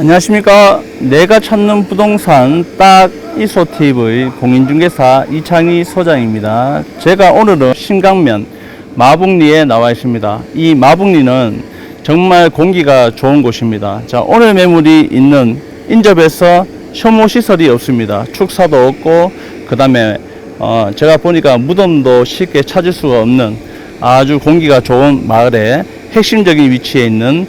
안녕하십니까. 내가 찾는 부동산 딱 이소TV 공인중개사 이창희 소장입니다. 제가 오늘은 신강면 마북리에 나와 있습니다. 이 마북리는 정말 공기가 좋은 곳입니다. 자, 오늘 매물이 있는 인접에서 혐오 시설이 없습니다. 축사도 없고, 그 다음에, 어, 제가 보니까 무덤도 쉽게 찾을 수가 없는 아주 공기가 좋은 마을에 핵심적인 위치에 있는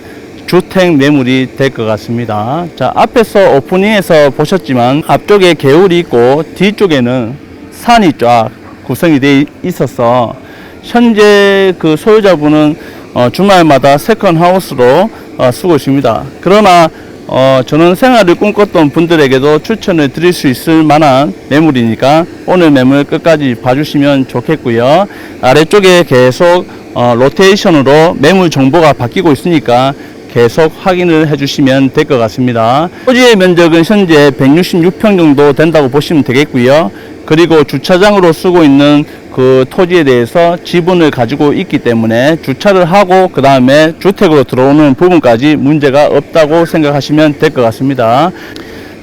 주택 매물이 될 것 같습니다. 자, 앞에서 오프닝에서 보셨지만 앞쪽에 개울이 있고 뒤쪽에는 산이 쫙 구성이 되어 있어서 현재 그 소유자분은 어, 주말마다 세컨 하우스로 어, 쓰고 있습니다. 그러나 어, 저는 생활을 꿈꿨던 분들에게도 추천을 드릴 수 있을 만한 매물이니까 오늘 매물 끝까지 봐주시면 좋겠고요. 아래쪽에 계속 어, 로테이션으로 매물 정보가 바뀌고 있으니까 계속 확인을 해주시면 될 것 같습니다. 토지의 면적은 현재 166평 정도 된다고 보시면 되겠고요. 그리고 주차장으로 쓰고 있는 그 토지에 대해서 지분을 가지고 있기 때문에 주차를 하고 그 다음에 주택으로 들어오는 부분까지 문제가 없다고 생각하시면 될 것 같습니다.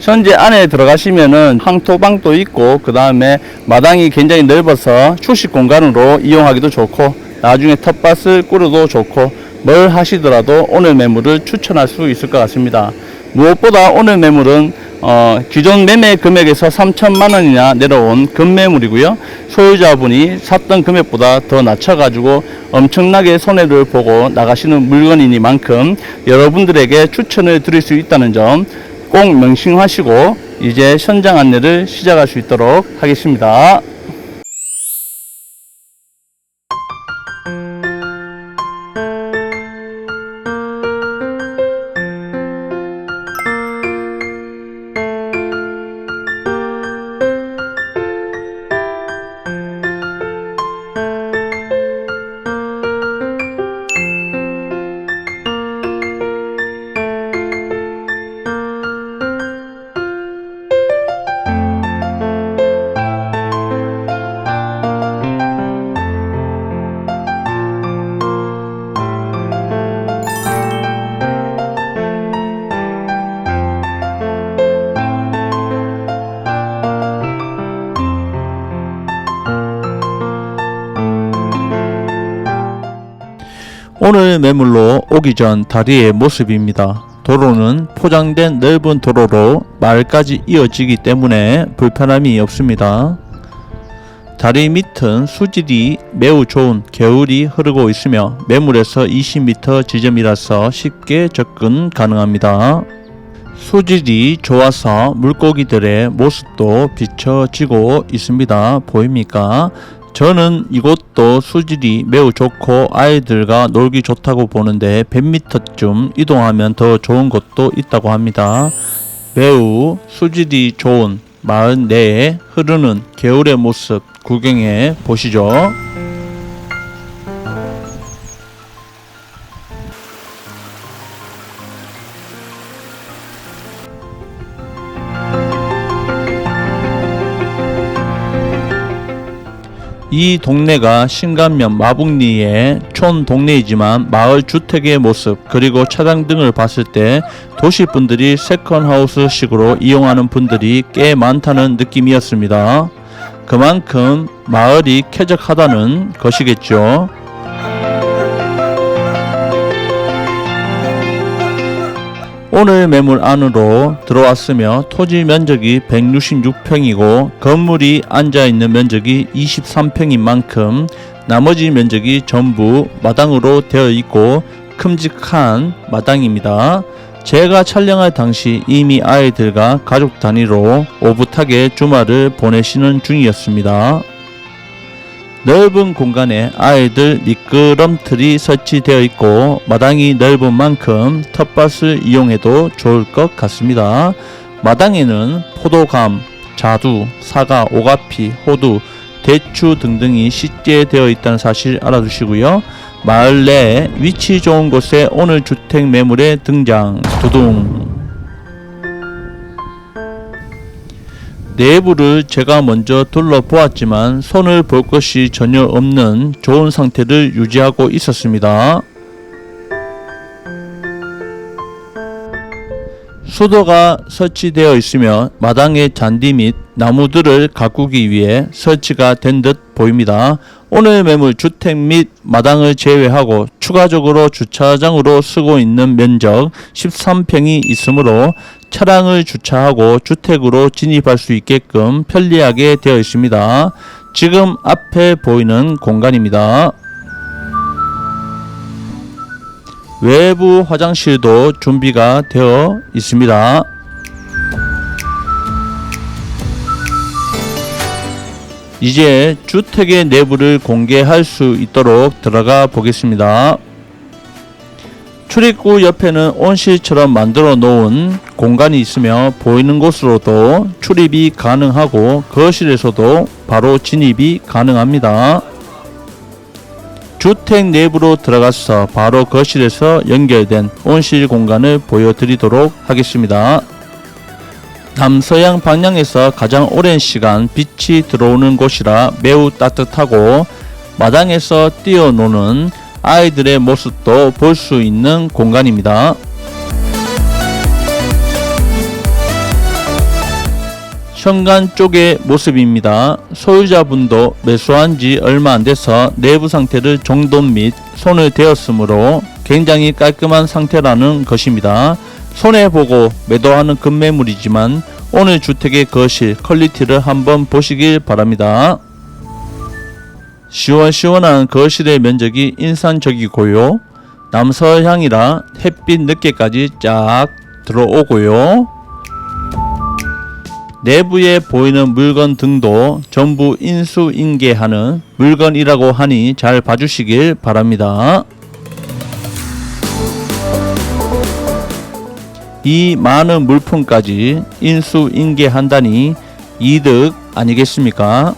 현재 안에 들어가시면은 항토방도 있고 그 다음에 마당이 굉장히 넓어서 휴식 공간으로 이용하기도 좋고 나중에 텃밭을 꾸려도 좋고 뭘 하시더라도 오늘 매물을 추천할 수 있을 것 같습니다. 무엇보다 오늘 매물은 어, 기존 매매 금액에서 3천만 원이나 내려온 금매물이고요. 소유자분이 샀던 금액보다 더 낮춰가지고 엄청나게 손해를 보고 나가시는 물건이니만큼 여러분들에게 추천을 드릴 수 있다는 점 꼭 명심하시고 이제 현장 안내를 시작할 수 있도록 하겠습니다. 오늘 매물로 오기 전 다리의 모습입니다. 도로는 포장된 넓은 도로로 마을까지 이어지기 때문에 불편함이 없습니다. 다리 밑은 수질이 매우 좋은 개울이 흐르고 있으며 매물에서 20m 지점이라서 쉽게 접근 가능합니다. 수질이 좋아서 물고기들의 모습도 비춰지고 있습니다. 보입니까? 저는 이곳도 수질이 매우 좋고 아이들과 놀기 좋다고 보는데 100m쯤 이동하면 더 좋은 곳도 있다고 합니다. 매우 수질이 좋은 마을 내에 흐르는 개울의 모습 구경해 보시죠. 이 동네가 신간면 마북리의 촌 동네이지만 마을 주택의 모습 그리고 차량 등을 봤을 때 도시 분들이 세컨하우스 식으로 이용하는 분들이 꽤 많다는 느낌이었습니다. 그만큼 마을이 쾌적하다는 것이겠죠. 오늘 매물 안으로 들어왔으며 토지 면적이 166평이고 건물이 앉아 있는 면적이 23평인 만큼 나머지 면적이 전부 마당으로 되어 있고 큼직한 마당입니다. 제가 촬영할 당시 이미 아이들과 가족 단위로 오붓하게 주말을 보내시는 중이었습니다. 넓은 공간에 아이들 미끄럼틀이 설치되어 있고 마당이 넓은 만큼 텃밭을 이용해도 좋을 것 같습니다. 마당에는 포도감, 자두, 사과, 오가피, 호두, 대추 등등이 식재 되어 있다는 사실 알아두시고요. 마을 내 위치 좋은 곳에 오늘 주택 매물의 등장 두둥 내부를 제가 먼저 둘러보았지만 손을 볼 것이 전혀 없는 좋은 상태를 유지하고 있었습니다. 수도가 설치되어 있으며 마당의 잔디 및 나무들을 가꾸기 위해 설치가 된 듯 보입니다. 오늘 매물 주택 및 마당을 제외하고 추가적으로 주차장으로 쓰고 있는 면적 13평이 있으므로 차량을 주차하고 주택으로 진입할 수 있게끔 편리하게 되어 있습니다. 지금 앞에 보이는 공간입니다. 외부 화장실도 준비가 되어 있습니다. 이제 주택의 내부를 공개할 수 있도록 들어가 보겠습니다. 출입구 옆에는 온실처럼 만들어 놓은 공간이 있으며 보이는 곳으로도 출입이 가능하고 거실에서도 바로 진입이 가능합니다. 주택 내부로 들어가서 바로 거실에서 연결된 온실 공간을 보여드리도록 하겠습니다. 남서양 방향에서 가장 오랜 시간 빛이 들어오는 곳이라 매우 따뜻하고 마당에서 뛰어노는 아이들의 모습도 볼 수 있는 공간입니다. 현관 쪽의 모습입니다. 소유자분도 매수한 지 얼마 안 돼서 내부 상태를 정돈 및 손을 대었으므로 굉장히 깔끔한 상태라는 것입니다. 손해보고 매도하는 급매물이지만 오늘 주택의 거실 퀄리티를 한번 보시길 바랍니다. 시원시원한 거실의 면적이 인상적이고요. 남서향이라 햇빛 늦게까지 쫙 들어오고요. 내부에 보이는 물건 등도 전부 인수인계하는 물건이라고 하니 잘 봐주시길 바랍니다. 이 많은 물품까지 인수인계한다니 이득 아니겠습니까?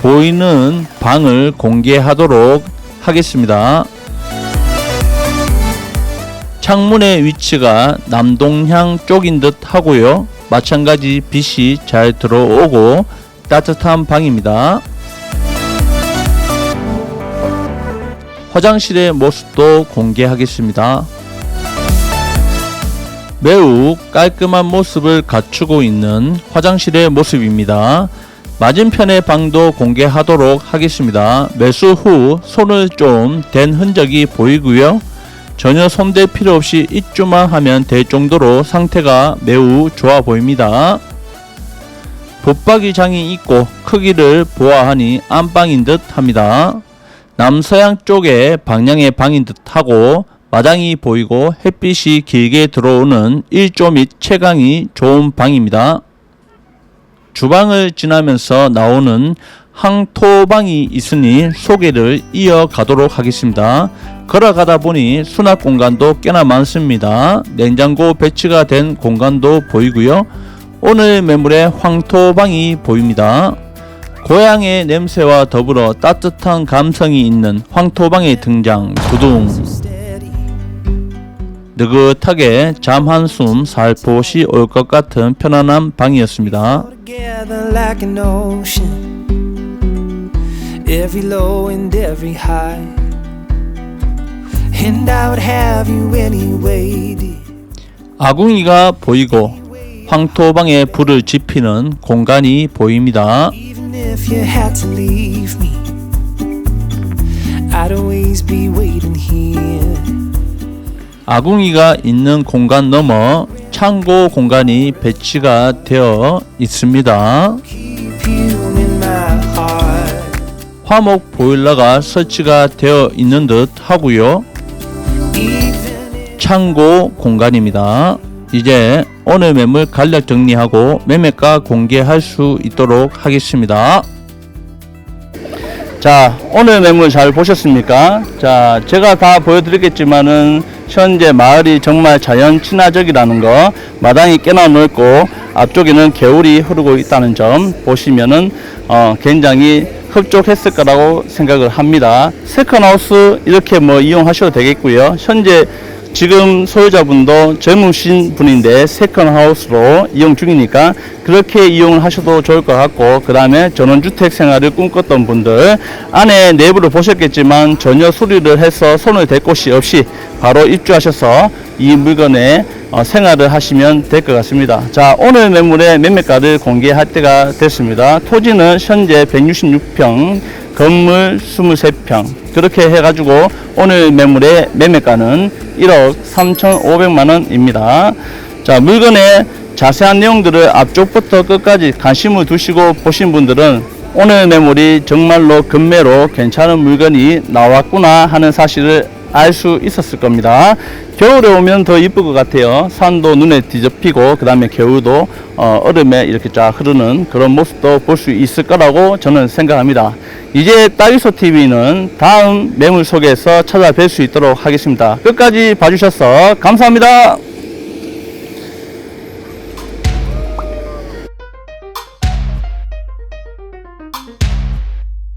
보이는 방을 공개하도록 하겠습니다. 창문의 위치가 남동향 쪽인 듯 하고요. 마찬가지 빛이 잘 들어오고 따뜻한 방입니다. 화장실의 모습도 공개하겠습니다. 매우 깔끔한 모습을 갖추고 있는 화장실의 모습입니다. 맞은편의 방도 공개하도록 하겠습니다. 매수 후 손을 좀 댄 흔적이 보이고요. 전혀 손댈 필요 없이 입주만 하면 될 정도로 상태가 매우 좋아 보입니다. 붙박이장이 있고 크기를 보아하니 안방인 듯 합니다. 남서양 쪽에 방향의 방인 듯 하고 마당이 보이고 햇빛이 길게 들어오는 1조 및 채광이 좋은 방입니다. 주방을 지나면서 나오는 항토방이 있으니 소개를 이어가도록 하겠습니다. 걸어가다 보니 수납 공간도 꽤나 많습니다. 냉장고 배치가 된 공간도 보이고요. 오늘 매물에 황토방이 보입니다. 고향의 냄새와 더불어 따뜻한 감성이 있는 황토방의 등장 두둥 느긋하게 잠 한숨 살포시 올 것 같은 편안한 방이었습니다. And I would have you anyway, dear. 아궁이가 보이고 황토방에 불을 지피는 공간이 보입니다. Even if you had to leave me, I'd always be waiting here. 아궁이가 있는 공간 넘어 창고 공간이 배치가 되어 있습니다. Keep you in my heart. 화목 보일러가 설치가 되어 있는 듯 하고요. 창고 공간입니다. 이제 오늘 매물 간략 정리하고 매매가 공개할 수 있도록 하겠습니다. 자, 오늘 매물 잘 보셨습니까? 자, 제가 다 보여드리겠지만은 현재 마을이 정말 자연 친화적이라는 거, 마당이 꽤나 넓고 앞쪽에는 개울이 흐르고 있다는 점 보시면은 어, 굉장히 흡족했을 거라고 생각을 합니다. 세컨하우스 이렇게 뭐 이용하셔도 되겠고요. 현재 지금 소유자분도 젊으신 분인데 세컨 하우스로 이용 중이니까 그렇게 이용을 하셔도 좋을 것 같고 그 다음에 전원주택 생활을 꿈꿨던 분들 안에 내부를 보셨겠지만 전혀 수리를 해서 손을 댈 곳이 없이 바로 입주하셔서 이 물건에 어, 생활을 하시면 될 것 같습니다. 자, 오늘 매물의 매매가를 공개할 때가 됐습니다. 토지는 현재 166평, 건물 23평. 그렇게 해가지고 오늘 매물의 매매가는 1억 3,500만 원입니다. 자, 물건의 자세한 내용들을 앞쪽부터 끝까지 관심을 두시고 보신 분들은 오늘 매물이 정말로 금매로 괜찮은 물건이 나왔구나 하는 사실을 알 수 있었을 겁니다. 겨울에 오면 더 이쁠 것 같아요. 산도 눈에 뒤덮이고 그 다음에 겨울도 어, 얼음에 이렇게 쫙 흐르는 그런 모습도 볼 수 있을 거라고 저는 생각합니다. 이제 따기소 TV는 다음 매물 속에서 찾아뵐 수 있도록 하겠습니다. 끝까지 봐주셔서 감사합니다.